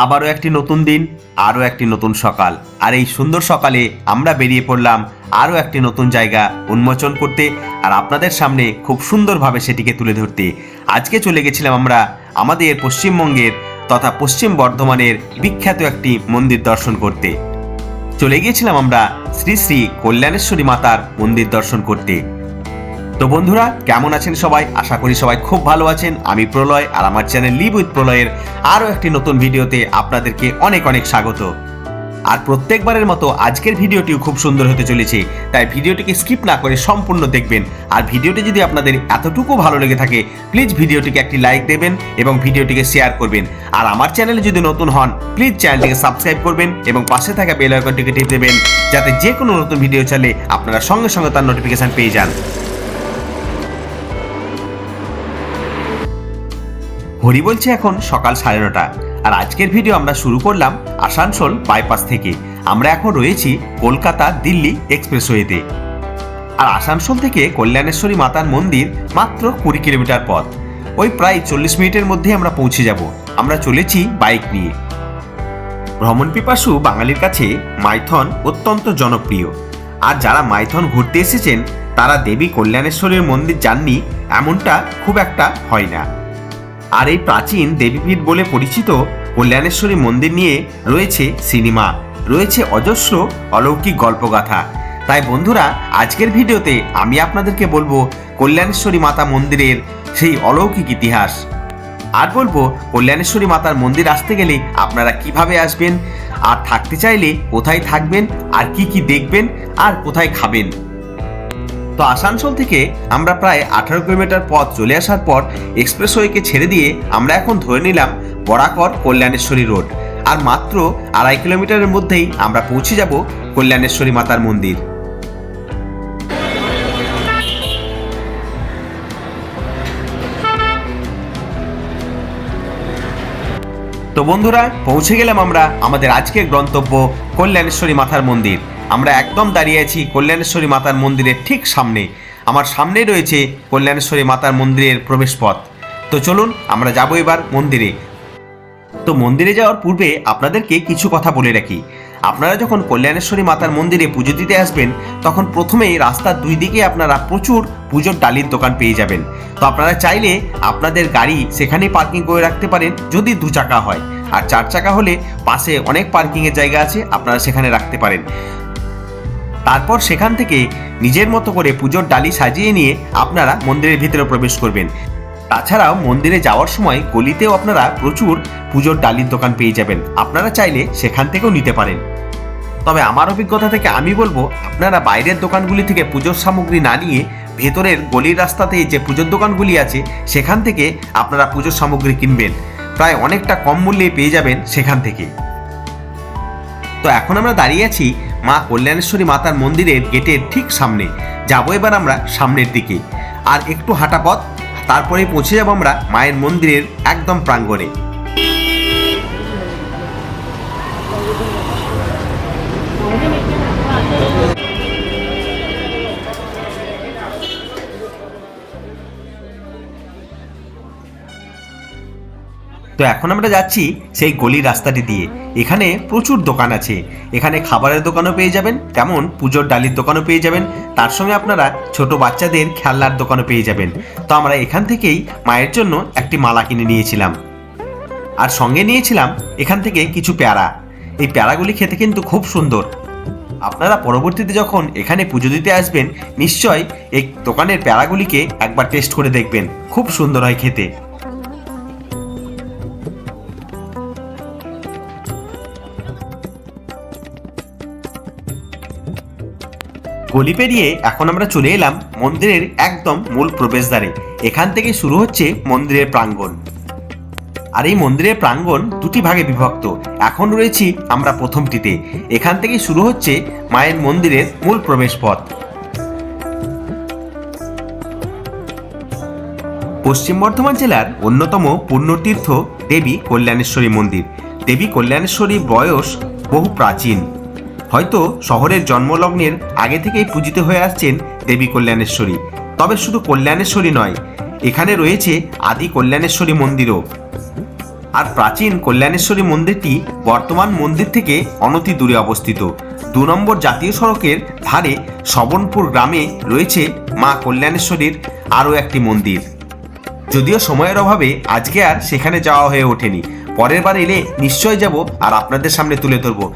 আবারও একটি নতুন দিন, আরও একটি নতুন সকাল। আর এই সুন্দর সকালে আমরা বেরিয়ে পড়লাম আরও একটি নতুন জায়গা উন্মোচন করতে আর আপনাদের সামনে খুব সুন্দরভাবে সেটিকে তুলে ধরতে। আজকে চলে গেছিলাম আমরা আমাদের পশ্চিমবঙ্গের তথা পশ্চিম বর্ধমানের বিখ্যাত একটি মন্দির দর্শন করতে। চলে গিয়েছিলাম আমরা শ্রী শ্রী কল্যাণেশ্বরী মাতার মন্দির দর্শন করতে। তো বন্ধুরা, কেমন আছেন সবাই? আশা করি সবাই খুব ভালো আছেন। আমি প্রলয়, আর আমার চ্যানেল লিভ উইথ প্রলয়ের আরও একটি নতুন ভিডিওতে আপনাদেরকে অনেক অনেক স্বাগত। আর প্রত্যেকবারের মতো আজকের ভিডিওটিও খুব সুন্দর হতে চলেছে, তাই ভিডিওটিকে স্কিপ না করে সম্পূর্ণ দেখবেন। আর ভিডিওটি যদি আপনাদের এতটুকু ভালো লেগে থাকে, প্লিজ ভিডিওটিকে একটি লাইক দেবেন এবং ভিডিওটিকে শেয়ার করবেন। আর আমার চ্যানেলে যদি নতুন হন, প্লিজ চ্যানেলটিকে সাবস্ক্রাইব করবেন এবং পাশে থাকা বেল আইকনটিকে টিপ দেবেন, যাতে যে কোনো নতুন ভিডিও চালে আপনারা সঙ্গে সঙ্গে তার নোটিফিকেশন পেয়ে যান। হরি বলছে এখন সকাল সাড়ে নটা। আর আজকের ভিডিও আমরা শুরু করলাম আসানসোল বাইপাস থেকে। আমরা এখন রয়েছি কলকাতা দিল্লি এক্সপ্রেসওয়েতে আর আসানসোল থেকে কল্যাণেশ্বরী মাতার মন্দির মাত্র কুড়ি কিলোমিটার পথ। ওই প্রায় চল্লিশ মিনিটের মধ্যে আমরা পৌঁছে যাব। আমরা চলেছি বাইক নিয়ে। ভ্রমণ পিপাসু বাঙালির কাছে মাইথন অত্যন্ত জনপ্রিয়। আর যারা মাইথন ঘুরতে এসেছেন, তারা দেবী কল্যাণেশ্বরীর মন্দির যাননি এমনটা খুব একটা হয় না। আর এই প্রাচীন দেবীপীঠ বলে পরিচিত কল্যাণেশ্বরী মন্দির নিয়ে রয়েছে সিনেমা। রয়েছে অজস্র অলৌকিক গল্পগাথা। তাই বন্ধুরা, আজকের ভিডিওতে আমি আপনাদেরকে বলব কল্যাণেশ্বরী মাতা মন্দিরের সেই অলৌকিক ইতিহাস। আর বলব, কল্যাণেশ্বরী মাতার মন্দির আসতে গেলে আপনারা কীভাবে আসবেন? আর থাকতে চাইলে কোথায় থাকবেন? আর কি কি দেখবেন? আর কোথায় খাবেন? তো আসানসোল থেকে আমরা প্রায় আঠারো কিলোমিটার পথ চলে আসার পর এক্সপ্রেসওয়েকে ছেড়ে দিয়ে আমরা এখন ধরে নিলাম বরাকর কল্যাণেশ্বরী রোড। আর মাত্র আড়াই কিলোমিটারের মধ্যেই আমরা পৌঁছে যাব কল্যাণেশ্বরী মাতার মন্দির। তো বন্ধুরা, পৌঁছে গেলাম আমরা আমাদের আজকের গন্তব্য কল্যাণেশ্বরী মাতার মন্দির। আমরা একদম দাঁড়িয়ে আছি কল্যাণেশ্বরী মাতার মন্দিরের ঠিক সামনে। আমার সামনেই রয়েছে কল্যাণেশ্বরী মাতার মন্দিরের প্রবেশপথ। তো চলুন, আমরা যাব এবার মন্দিরে। তো মন্দিরে যাওয়ার পূর্বে আপনাদেরকে কিছু কথা বলে রাখি। আপনারা যখন কল্যাণেশ্বরী মাতার মন্দিরে পুজো দিতে আসবেন, তখন প্রথমেই রাস্তার দুই দিকে আপনারা প্রচুর পুজোর ডালির দোকান পেয়ে যাবেন। তো আপনারা চাইলে আপনাদের গাড়ি সেখানেই পার্কিং করে রাখতে পারেন, যদি দু চাকা হয়। আর চার চাকা হলে পাশে অনেক পার্কিংয়ের জায়গা আছে, আপনারা সেখানে রাখতে পারেন। তারপর সেখান থেকে নিজের মতো করে পুজোর ডালি সাজিয়ে নিয়ে আপনারা মন্দিরের ভিতরে প্রবেশ করবেন। তাছাড়াও মন্দিরে যাওয়ার সময় গলিতেও আপনারা প্রচুর পুজোর ডালির দোকান পেয়ে যাবেন। আপনারা চাইলে সেখান থেকেও নিতে পারেন। তবে আমার অভিজ্ঞতা থেকে আমি বলব, আপনারা বাইরের দোকানগুলি থেকে পুজোর সামগ্রী না নিয়ে ভেতরের গলির রাস্তাতে যে পুজোর দোকানগুলি আছে, সেখান থেকে আপনারা পুজোর সামগ্রী কিনবেন। প্রায় অনেকটা কম মূল্যে পেয়ে যাবেন সেখান থেকে। তো এখন আমরা দাঁড়িয়ে আছি মা কল্যাণেশ্বরী মাতার মন্দিরের গেটের ঠিক সামনে। যাব এবার আমরা সামনের দিকে। আর একটু হাঁটা পথ, তারপরে পৌঁছে যাব আমরা মায়ের মন্দিরের একদম প্রাঙ্গণে। তো এখন আমরা যাচ্ছি সেই গলির রাস্তাটি দিয়ে। এখানে প্রচুর দোকান আছে। এখানে খাবারের দোকানও পেয়ে যাবেন, তেমন পুজোর ডালির দোকানও পেয়ে যাবেন। তার সঙ্গে আপনারা ছোট বাচ্চাদের খেলনার দোকানও পেয়ে যাবেন। তো আমরা এখান থেকেই মায়ের জন্য একটি মালা কিনে নিয়েছিলাম। আর সঙ্গে নিয়েছিলাম এখান থেকে কিছু প্যারা। এই প্যারাগুলি খেতে কিন্তু খুব সুন্দর। আপনারা পরবর্তীতে যখন এখানে পুজো দিতে আসবেন, নিশ্চয় এই দোকানের প্যারাগুলিকে একবার টেস্ট করে দেখবেন। খুব সুন্দর হয় খেতে। গলি পেরিয়ে এখন আমরা চলে এলাম মন্দিরের একদম মূল প্রবেশদ্বারে। এখান থেকে শুরু হচ্ছে মন্দিরের প্রাঙ্গণ। আর এই মন্দিরের প্রাঙ্গণ দুটি ভাগে বিভক্ত। এখন রয়েছি আমরা প্রথমটিতে। এখান থেকে শুরু হচ্ছে মায়ের মন্দিরের মূল প্রবেশ পথ পশ্চিম বর্ধমান জেলার অন্যতম পুণ্যতীর্থ দেবী কল্যাণেশ্বরী মন্দির। দেবী কল্যাণেশ্বরী বয়স বহু প্রাচীন। হয়তো শহরের জন্মলগ্নের আগে থেকেই পূজিত হয়ে আসছেন দেবী কল্যাণেশ্বরী। তবে শুধু কল্যাণেশ্বরী নয়, এখানে রয়েছে আদি কল্যাণেশ্বরী মন্দিরও। আর প্রাচীন কল্যাণেশ্বরী মন্দিরটি বর্তমান মন্দির থেকে অনতি দূরে অবস্থিত। দু নম্বর জাতীয় সড়কের ধারে শবনপুর গ্রামে রয়েছে মা কল্যাণেশ্বরীর আরও একটি মন্দির। যদিও সময়ের অভাবে আজকে আর সেখানে যাওয়া হয়ে ওঠেনি। পরের বার এলে নিশ্চয় যাব আর আপনাদের সামনে তুলে ধরবো।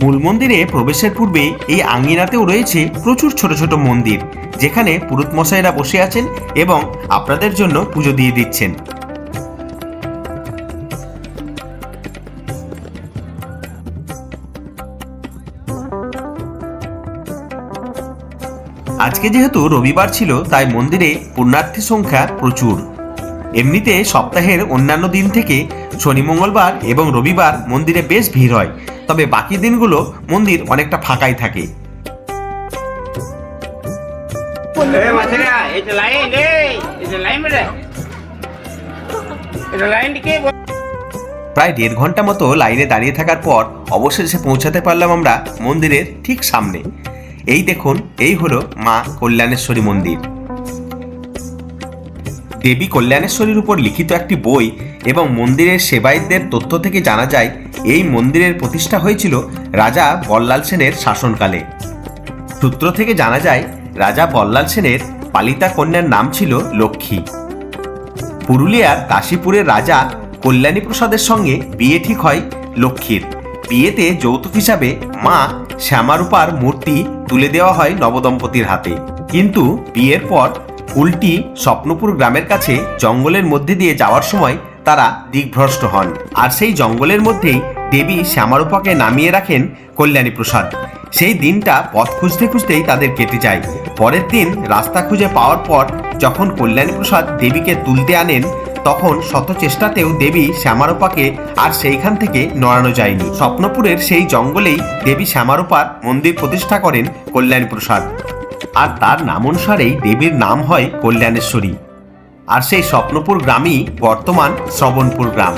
মূল মন্দিরে প্রবেশের পূর্বে এই আঙ্গিনাতেও রয়েছে প্রচুর ছোট ছোট মন্দির, যেখানে পুরুত মশাইরা বসে আছেন এবং আপনাদের জন্য পুজো দিয়ে দিচ্ছেন। আজকে যেহেতু রবিবার ছিল, তাই মন্দিরে পুণ্যার্থী সংখ্যা প্রচুর। এমনিতে সপ্তাহের অন্যান্য দিন থেকে শনি মঙ্গলবার এবং রবিবার মন্দিরে বেশ ভিড় হয়। তবে বাকি দিনগুলো মন্দির অনেকটা ফাঁকাই থাকে. প্রায় দেড় ঘণ্টা মতো লাইনে দাঁড়িয়ে থাকার পর অবশেষে পৌঁছাতে পারলাম আমরা মন্দিরের ঠিক সামনে। এই দেখুন এই হলো মা কল্যাণেশ্বরী মন্দির। দেবী কল্যাণেশ্বরীর উপর লিখিত একটি বই এবং মন্দিরের সেবায়তদের তথ্য থেকে জানা যায়, এই মন্দিরের প্রতিষ্ঠা হয়েছিল রাজা বল্লাল সেনের শাসনকালে। সূত্র থেকে জানা যায়, রাজা বল্লাল সেনের পালিতা কন্যার নাম ছিল লক্ষ্মী। পুরুলিয়ার কাশীপুরের রাজা কল্যাণী প্রসাদের সঙ্গে বিয়ে ঠিক হয় লক্ষ্মীর। বিয়েতে যৌতুক হিসাবে মা শ্যামারূপার মূর্তি তুলে দেওয়া হয় নবদম্পতির হাতে। কিন্তু বিয়ের পর উল্টি স্বপ্নপুর গ্রামের কাছে জঙ্গলের মধ্যে দিয়ে যাওয়ার সময় তারা দিগ্ভ্রষ্ট হন। আর সেই জঙ্গলের মধ্যেই দেবী শ্যামারূপাকে নামিয়ে রাখেন কল্যাণী প্রসাদ। সেই দিনটা পথ খুঁজতে খুঁজতেই তাদের কেটে যায়। পরের দিন রাস্তা খুঁজে পাওয়ার পর যখন কল্যাণী প্রসাদ দেবীকে তুলতে আনেন, তখন শত চেষ্টাতেও দেবী শ্যামারূপাকে আর সেইখান থেকে নড়ানো যায়নি। স্বপ্নপুরের সেই জঙ্গলেই দেবী শ্যামারূপার মন্দির প্রতিষ্ঠা করেন কল্যাণী প্রসাদ। আর তার নাম অনুসারেই দেবীর নাম হয় কল্যাণেশ্বরী। আর সেই স্বপ্নপুর গ্রামই বর্তমান শ্রবণপুর গ্রাম।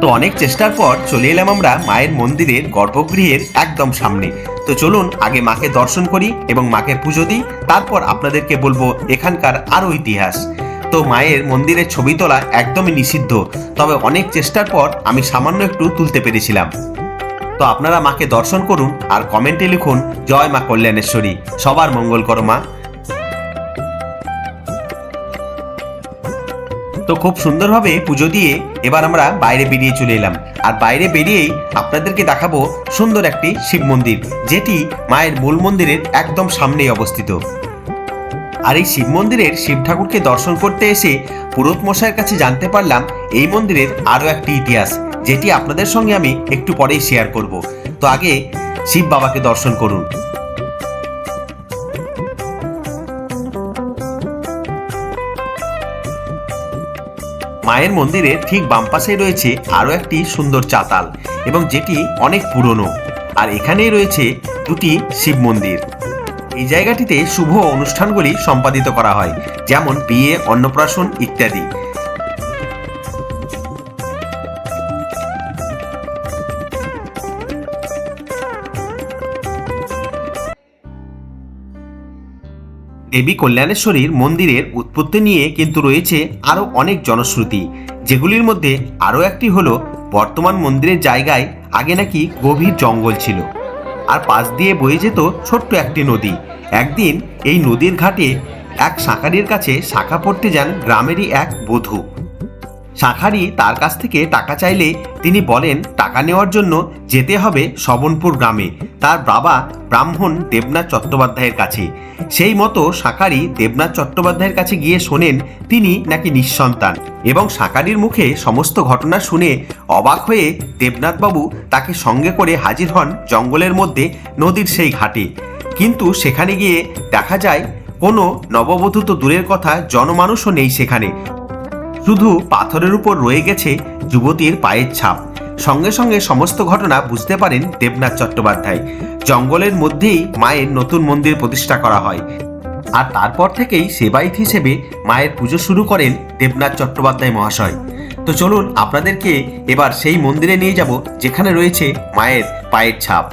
তো অনেক চেষ্টার পর চলে এলাম আমরা মায়ের মন্দিরের গর্ভগৃহের একদম সামনে। তো চলুন আগে মাকে দর্শন করি এবং মাকে পুজো দিই। তারপর আপনাদেরকে বলব এখানকার আরও ইতিহাস। তো মায়ের মন্দিরের ছবি তোলা একদমই নিষিদ্ধ। তবে অনেক চেষ্টার পর আমি সামান্য একটু তুলতে পেরেছিলাম। তো আপনারা মাকে দর্শন করুন আর কমেন্টে লিখুন, জয় মা কল্যাণেশ্বরী। সবার মঙ্গল করো মা। তো খুব সুন্দরভাবে পুজো দিয়ে এবার আমরা বাইরে বেরিয়ে চলে এলাম। আর বাইরে বেরিয়েই আপনাদেরকে দেখাবো সুন্দর একটি শিব মন্দির, যেটি মায়ের মূল মন্দিরের একদম সামনেই অবস্থিত। আর এই শিব মন্দিরের শিব ঠাকুরকে দর্শন করতে এসে পুরোত মশাইয়ের কাছে জানতে পারলাম, এই মন্দিরের আরও একটি ইতিহাস। যেটি আপনাদের সঙ্গে আমি একটু পরেই শেয়ার করব। তো আগে শিব বাবাকে দর্শন করুন। মায়ের মন্দিরের ঠিক বাম পাশেই রয়েছে আরও একটি সুন্দর চাতাল এবং যেটি অনেক পুরনো। আর এখানেই রয়েছে দুটি শিব মন্দির। এই জায়গাটিতে শুভ অনুষ্ঠানগুলি সম্পাদিত করা হয়, যেমন বিয়ে, অন্নপ্রাশন ইত্যাদি। দেবী কল্যাণেশ্বরীর মন্দিরের উৎপত্তি নিয়ে কিন্তু রয়েছে আরও অনেক জনশ্রুতি, যেগুলির মধ্যে আরও একটি হলো বর্তমান মন্দিরের জায়গায় আগে নাকি গভীর জঙ্গল ছিল। আর পাশ দিয়ে বয়ে যেত ছোট্ট একটি নদী। একদিন এই নদীর ঘাটে এক শাঁখারির কাছে শাখা পড়তে যান গ্রামেরই এক বধূ। শাঁখারি তার কাছ থেকে টাকা চাইলে তিনি বলেন, টাকা নেওয়ার জন্য যেতে হবে শবনপুর গ্রামে। তার বাবা ব্রাহ্মণ দেবনাথ চট্টোপাধ্যায়ের কাছে। সেই মতো শাঁখারি দেবনাথ চট্টোপাধ্যায়ের কাছে গিয়ে শোনেন, তিনি নাকি নিঃসন্তান এবং শাঁখারির মুখে সমস্ত ঘটনা শুনে অবাক হয়ে দেবনাথবাবু তাকে সঙ্গে করে হাজির হন জঙ্গলের মধ্যে নদীর সেই ঘাটে। কিন্তু সেখানে গিয়ে দেখা যায়, কোনো নববধূ তো দূরের কথা, জনমানুষও নেই সেখানে। শুধু পাথরের উপর রয়ে গেছে যুবতীর পায়ের ছাপ। সঙ্গে সঙ্গে সমস্ত ঘটনা বুঝতে পারেন দেবনাথ চট্টোপাধ্যায়। জঙ্গলের মধ্যেই মায়ের নতুন মন্দির প্রতিষ্ঠা করা হয়। আর তারপর থেকেই সেবাইত হিসেবে মায়ের পুজো শুরু করেন দেবনাথ চট্টোপাধ্যায় মহাশয়। তো চলুন আপনাদেরকে এবার সেই মন্দিরে নিয়ে যাব, যেখানে রয়েছে মায়ের পায়ের ছাপ।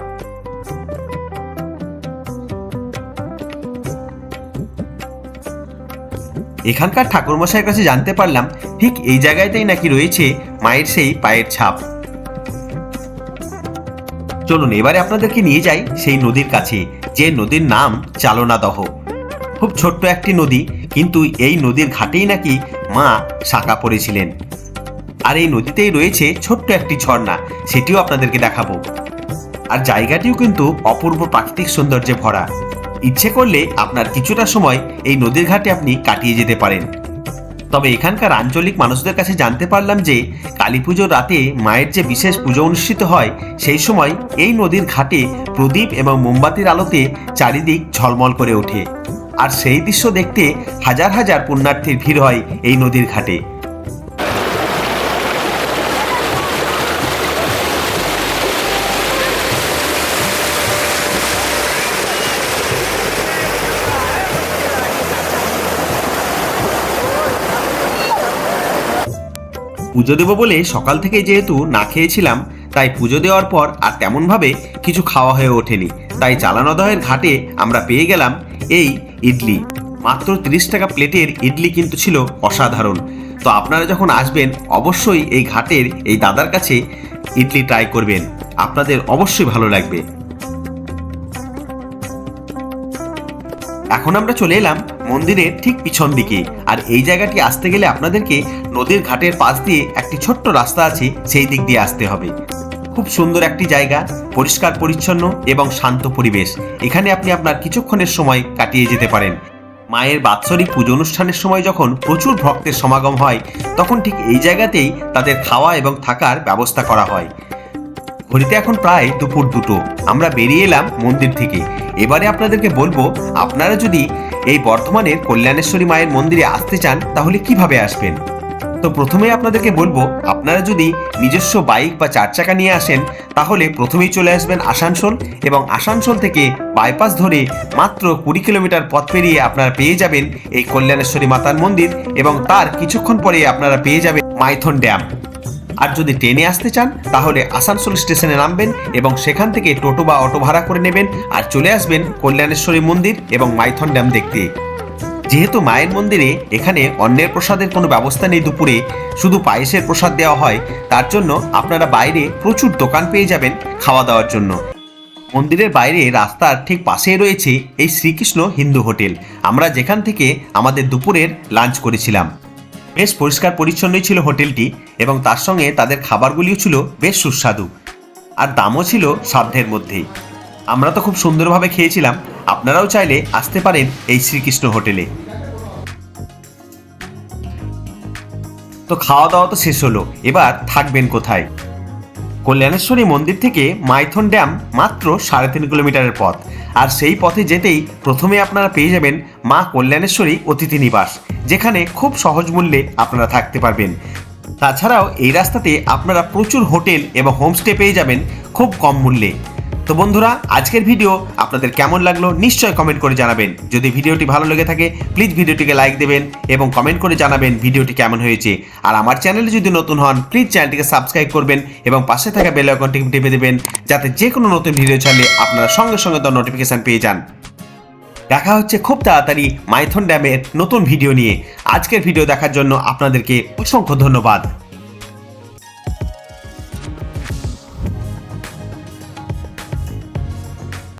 এখানকার ঠাকুরমশাইয়ের কাছে জানতে পারলাম, ঠিক এই জায়গাতেই নাকি রয়েছে মায়ের সেই পায়ের ছাপ। চলুন, এবারে আপনাদেরকে নিয়ে যাই সেই নদীর কাছে, যে নদীর নাম চালনাদহ। খুব ছোট্ট একটি নদী, কিন্তু এই নদীর ঘাটেই নাকি মা শাঁকা পড়েছিলেন। আর এই নদীতেই রয়েছে ছোট্ট একটি ঝর্ণা, সেটিও আপনাদেরকে দেখাবো। আর জায়গাটিও কিন্তু অপূর্ব প্রাকৃতিক সৌন্দর্যে ভরা। ইচ্ছে করলে আপনার কিছুটা সময় এই নদীর ঘাটে আপনি কাটিয়ে যেতে পারেন। তবে এখানকার আঞ্চলিক মানুষদের কাছে জানতে পারলাম যে কালী পুজোর রাতে মায়ের যে বিশেষ পুজো অনুষ্ঠিত হয়, সেই সময় এই নদীর ঘাটে প্রদীপ এবং মোমবাতির আলোতে চারিদিক ঝলমল করে ওঠে। আর সেই দৃশ্য দেখতে হাজার হাজার পুণ্যার্থীর ভিড় হয় এই নদীর ঘাটে। পুজো দেবো বলে সকাল থেকে যেহেতু না খেয়েছিলাম, তাই পুজো দেওয়ার পর আর তেমনভাবে কিছু খাওয়া হয়ে ওঠেনি। তাই চালানদহের ঘাটে আমরা পেয়ে গেলাম এই ইডলি। মাত্র তিরিশ টাকা প্লেটের ইডলি কিন্তু ছিল অসাধারণ। তো আপনারা যখন আসবেন, অবশ্যই এই ঘাটের এই দাদার কাছে ইডলি ট্রাই করবেন। আপনাদের অবশ্যই ভালো লাগবে। এখন আমরা চলে এলাম মন্দিরের ঠিক পিছন দিকে আর এই জায়গাটি আসতে গেলে আপনাদেরকে নদীর ঘাটের পাশ দিয়ে একটি ছোট্ট রাস্তা আছে, সেই দিক দিয়ে আসতে হবে। খুব সুন্দর একটি জায়গা, পরিষ্কার পরিচ্ছন্ন এবং শান্ত পরিবেশ। এখানে আপনি আপনার কিছুক্ষণের সময় কাটিয়ে যেতে পারেন। মায়ের বাৎসরিক পুজো অনুষ্ঠানের সময় যখন প্রচুর ভক্তের সমাগম হয়, তখন ঠিক এই জায়গাতেই তাদের খাওয়া এবং থাকার ব্যবস্থা করা হয়। ঘড়িতে এখন প্রায় দুপুর দুটো। আমরা বেরিয়ে এলাম মন্দির থেকে। এবারে আপনাদেরকে বলব, আপনারা যদি এই বর্ধমানের কল্যাণেশ্বরী মায়ের মন্দিরে আসতে চান, তাহলে কীভাবে আসবেন? তো প্রথমে আপনাদেরকে বলব, আপনারা যদি নিজস্ব বাইক বা চার চাকা নিয়ে আসেন, তাহলে প্রথমেই চলে আসবেন আসানসোল এবং আসানসোল থেকে বাইপাস ধরে মাত্র কুড়ি কিলোমিটার পথ পেরিয়ে আপনারা পেয়ে যাবেন এই কল্যাণেশ্বরী মাতার মন্দির এবং তার কিছুক্ষণ পরে আপনারা পেয়ে যাবেন মাইথন ড্যাম। আর যদি ট্রেনে আসতে চান, তাহলে আসানসোল স্টেশনে নামবেন এবং সেখান থেকে টোটো বা অটো ভাড়া করে নেবেন আর চলে আসবেন কল্যাণেশ্বরী মন্দির এবং মাইথন ড্যাম দেখতে। যেহেতু মায়ের মন্দিরে এখানে অন্যের প্রসাদের কোনো ব্যবস্থা নেই দুপুরে, শুধু পায়েসের প্রসাদ দেওয়া হয়, তার জন্য আপনারা বাইরে প্রচুর দোকান পেয়ে যাবেন খাওয়া দাওয়ার জন্য। মন্দিরের বাইরে রাস্তার ঠিক পাশেই রয়েছে এই শ্রীকৃষ্ণ হিন্দু হোটেল। আমরা যেখান থেকে আমাদের দুপুরের লাঞ্চ করেছিলাম। বেশ পরিষ্কার পরিচ্ছন্নই ছিল হোটেলটি এবং তার সঙ্গে তাদের খাবারগুলিও ছিল বেশ সুস্বাদু। আর দামও ছিল সাধ্যের মধ্যেই। আমরা তো খুব সুন্দরভাবে খেয়েছিলাম। আপনারাও চাইলে আসতে পারেন এই শ্রীকৃষ্ণ হোটেলে। তো খাওয়া দাওয়া তো শেষ হলো। এবার থাকবেন কোথায়? কল্যাণেশ্বরী মন্দির থেকে মাইথন ড্যাম মাত্র সাড়ে তিন কিলোমিটারের পথ। আর সেই পথে যেতেই প্রথমে আপনারা পেয়ে যাবেন মা কল্যাণেশ্বরী অতিথি নিবাস, যেখানে খুব সহজ মূল্যে আপনারা থাকতে পারবেন। তাছাড়াও এই রাস্তাতে আপনারা প্রচুর হোটেল এবং হোমস্টে পেয়ে যাবেন খুব কম মূল্যে। তো বন্ধুরা, আজকের ভিডিও আপনাদের কেমন লাগল নিশ্চয়ই কমেন্ট করে জানাবেন। যদি ভিডিওটি ভালো লেগে থাকে প্লিজ ভিডিওটিকে লাইক দেবেন এবং কমেন্ট করে জানাবেন ভিডিওটি কেমন হয়েছে। আর আমার চ্যানেলে যদি নতুন হন প্লিজ চ্যানেলটিকে সাবস্ক্রাইব করবেন এবং পাশে থাকা বেল আইকনটি টিপে দেবেন, যাতে যে কোনো নতুন ভিডিও ছাড়লে আপনারা সঙ্গে সঙ্গে তার নোটিফিকেশন পেয়ে যান। দেখা হচ্ছে খুব তাড়াতাড়ি মাইথন ড্যামের নতুন ভিডিও নিয়ে। আজকের ভিডিও দেখার জন্য আপনাদেরকে অসংখ্য ধন্যবাদ।